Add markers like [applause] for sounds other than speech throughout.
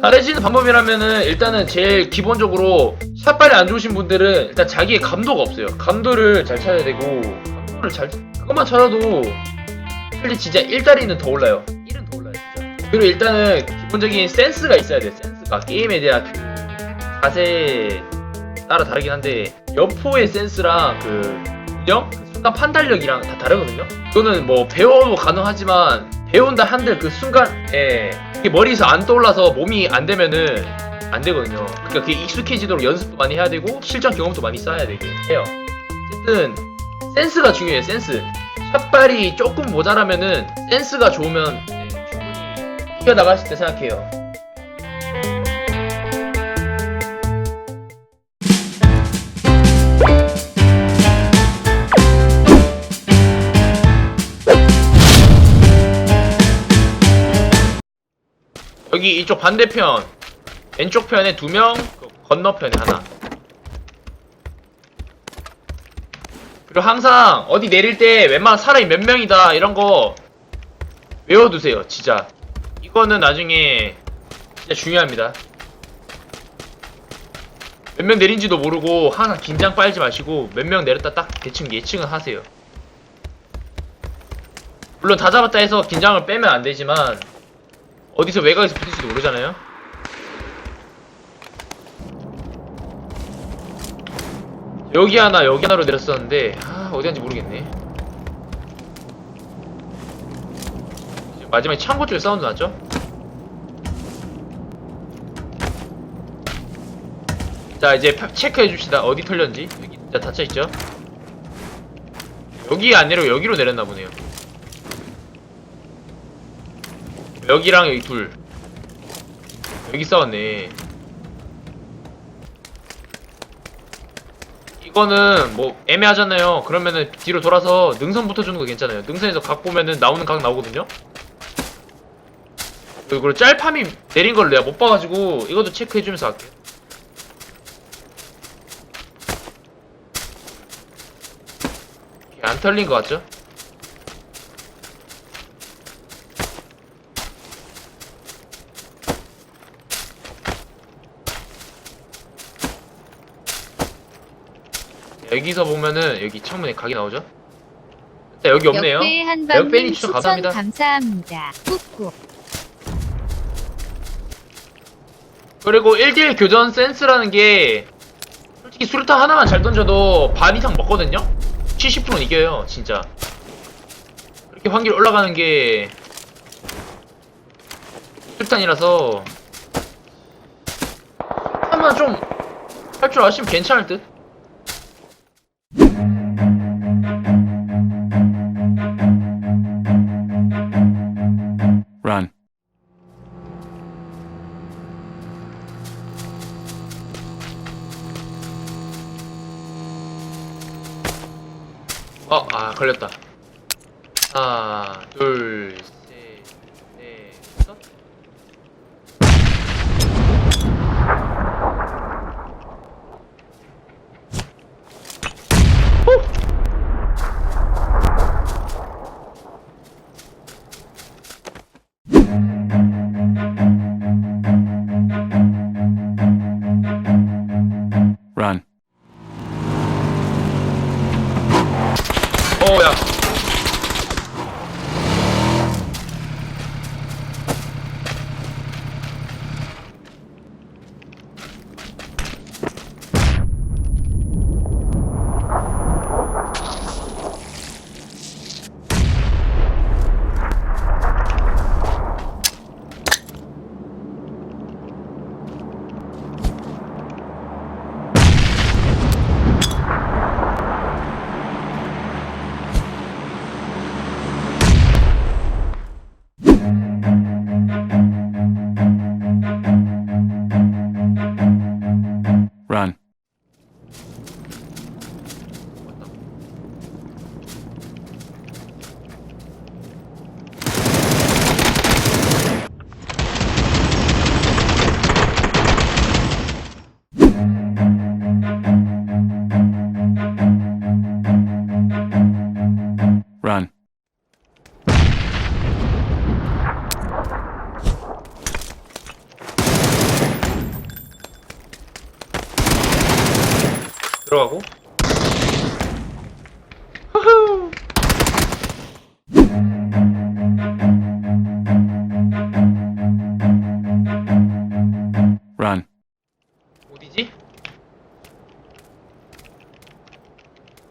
잘해지는 방법이라면은 일단은 제일 기본적으로 샷발이 안 좋으신 분들은 일단 자기의 감도가 없어요. 감도를 잘 찾아야 되고 감도를 잘 그것만 찾아도 빨리 진짜 1다리는 더 올라요. 1은 더 올라요 진짜. 그리고 일단은 기본적인 센스가 있어야 돼요. 센스가 게임에 대한 그 자세 따라 다르긴 한데 여포의 센스랑 그 운영 그 순간 판단력이랑 다 다르거든요. 이거는 뭐 배워도 가능하지만 배운다 한들 그 순간에 이게 머리에서 안 떠올라서 몸이 안 되면은 안 되거든요. 그러니까 그게 익숙해지도록 연습도 많이 해야 되고 실전 경험도 많이 쌓아야 되게 해요. 어쨌든 센스가 중요해요. 센스. 샷발이 조금 모자라면은 센스가 좋으면 네, 충분히 이겨 수 있다 생각해요. 여기 이쪽 반대편 왼쪽 편에 두 명, 그 건너편에 하나. 그리고 항상 어디 내릴 때 웬만한 사람이 몇 명이다 이런 거 외워두세요, 진짜. 이거는 나중에 진짜 중요합니다. 몇 명 내린지도 모르고 항상 긴장 빨지 마시고 몇 명 내렸다 딱 대충 예측은 하세요. 물론 다 잡았다 해서 긴장을 빼면 안 되지만 어디서 외곽에서 붙을지도 모르잖아요. 여기 하나 여기 하나로 내렸었는데 아 어디 간지 모르겠네. 마지막에 창고 쪽에 사운드 났죠? 자 이제 파- 체크해 줍시다. 어디 털렸는지 여기 진짜 닫혀 있죠? 여기 안 내려 여기로 내렸나 보네요. 여기랑 여기 둘. 여기 싸웠네. 이거는 뭐 애매하잖아요. 그러면은 뒤로 돌아서 능선 붙어주는 거 괜찮아요. 능선에서 각 보면은 나오는 각 나오거든요. 그리고 짤팜이 내린 걸 내가 못 봐가지고 이것도 체크해주면서 할게. 안 털린 것 같죠? 여기서 보면은 여기 창문에 각이 나오죠? 자, 여기 없네요. 역배 한방님 추천 추천 감사합니다. 감사합니다. 꾹꾹. 그리고 1대1 교전 센스라는 게 솔직히 수류탄 하나만 잘 던져도 반 이상 먹거든요? 70%는 이겨요, 진짜. 그렇게 확률 올라가는 게 수류탄이라서 수류탄만 좀 할 줄 아시면 괜찮을 듯? Run. 어, 아, 걸렸다. 하나, 둘, 셋, 어, 야.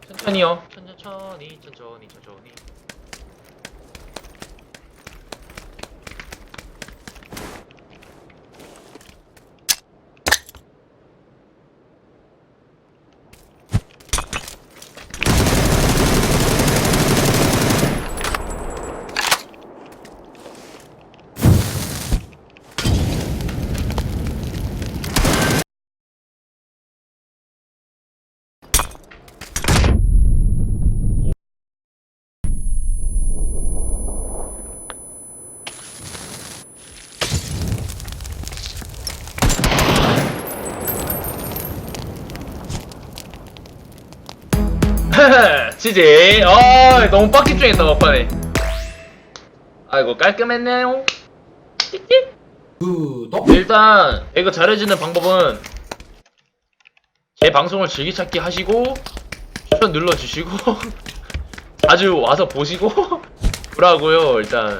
천천히요. 천천히, 천천히, 천천히. 지지. 아, 너무 빡집중했다 막판에. 아이고 깔끔했네요. 구독 일단 이거 잘해지는 방법은 제 방송을 즐기찾기 하시고 추천 눌러주시고 [laughs] 자주 와서 보시고 [laughs] 그러고요 일단